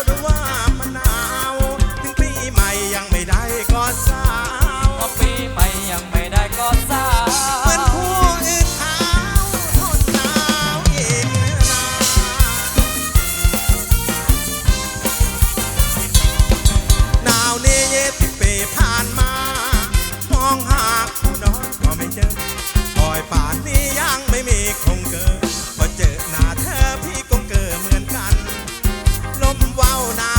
Oh, the alone. I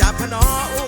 จับพนออุ้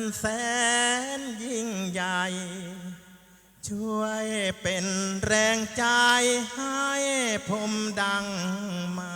นแสนยิ่งใหญ่ ช่วยเป็นแรงใจให้ผมดังมา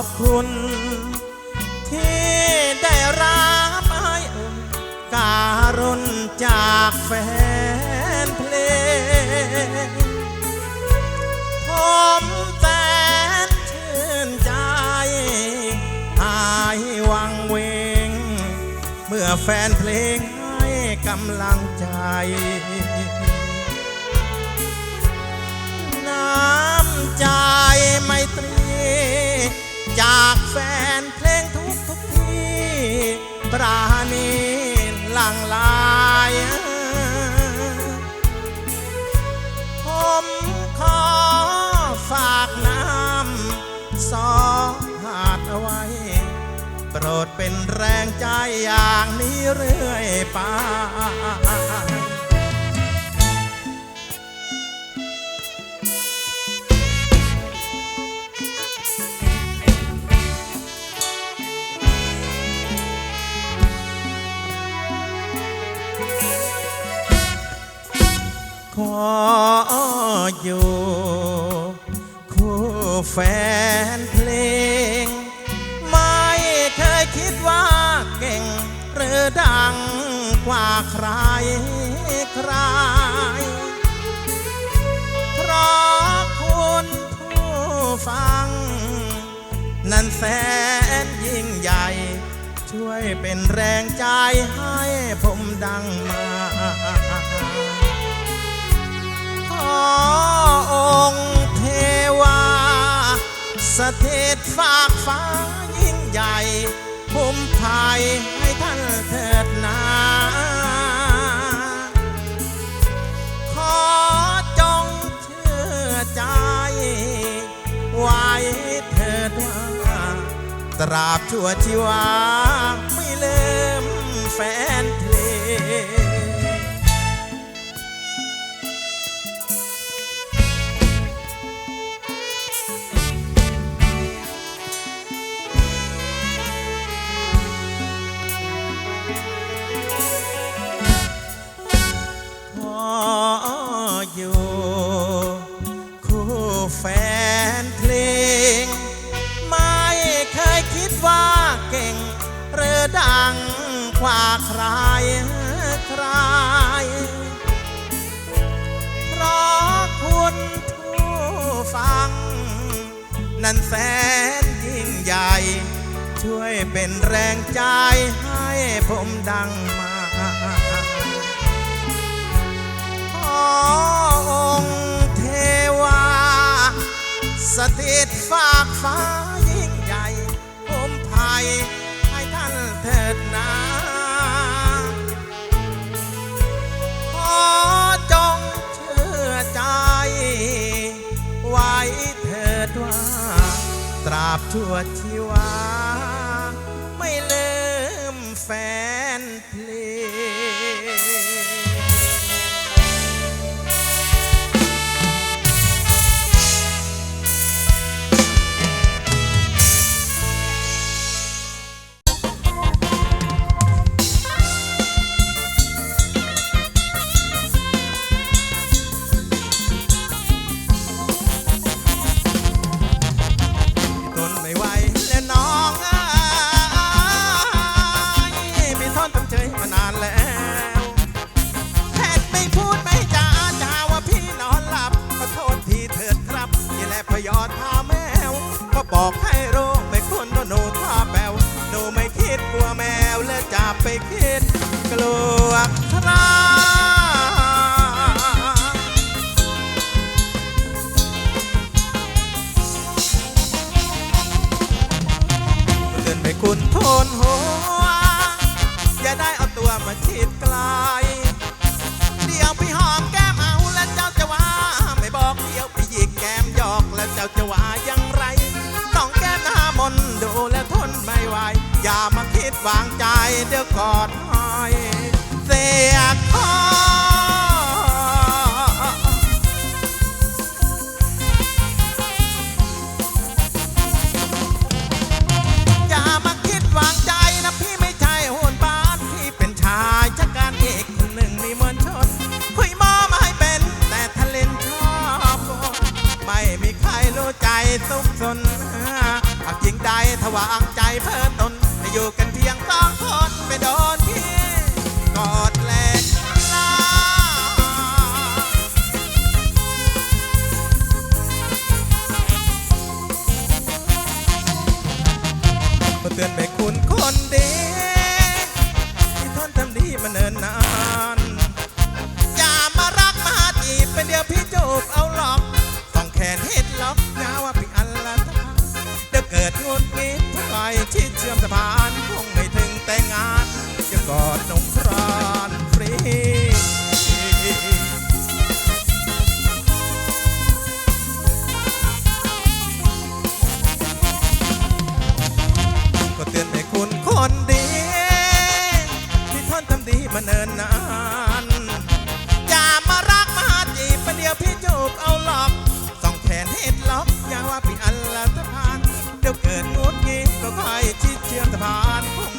อบคุณ ที่ได้รับไอ้อุ่นการุณจากแฟนเพลงผมแสนชื่นใจหายวังเวง เมื่อแฟนเพลงให้กำลังใจน้ำใจไม่ตรี ดเป็นแรงใจอย่างนี้เรื่อยไปขออยู่คู่แฟน นั้นแสนยิ่งใหญ่ ช่วยเป็นแรงใจให้ผมดังมาขอองค์เทวา สถิตฝากฟ้ายิ่งใหญ่คุ้มภัยให้ท่านเถิดนา ตราบชั่วชีวาไม่ลืมแฟน ว่าใครใครเพราะคุณผู้ฟัง นั้นแสนยิ่งใหญ่ ช่วยเป็นแรงใจให้ผมดังมาขอองค์เทวา สถิตฝากฟ้า บทั่วชีวา บอกให้รู้ไม่ควรโดนหนูท่าแปวหนูไม่คิดกลัวแมวและจะไปคิดกลัวครั วางใจเดี๋ยวกอดหอยเสียคออย่ามาคิดวางใจนะพี่ไม่ใช่โหนบ้านพี่เป็นชายชักการเอกคนหนึ่งมีมวลชน คุยมอมาให้เป็นแต่ทะเลนชอบไม่มีใครรู้ใจซุกซนหากหญิงใดถวางใจเพิ่อตน อยู่กันเพียงสองคนไปโดนพี่กอดแลกลาเตือนไปคุณคนดี สะพานคงไม่ถึงแต่งานจะกอดนมครานฟรีก็เตือนให้คุณคนดี ที่ทนทำดีมาเนินนาน อย่ามารักมาจีบประเดียวพี่จูบเอาหลอกสองแขนเห็ดล็อกอย่าว่าพี่อันละสะพานเดี๋ยวเกิดมัว ใทยชิดเชียงสะพาน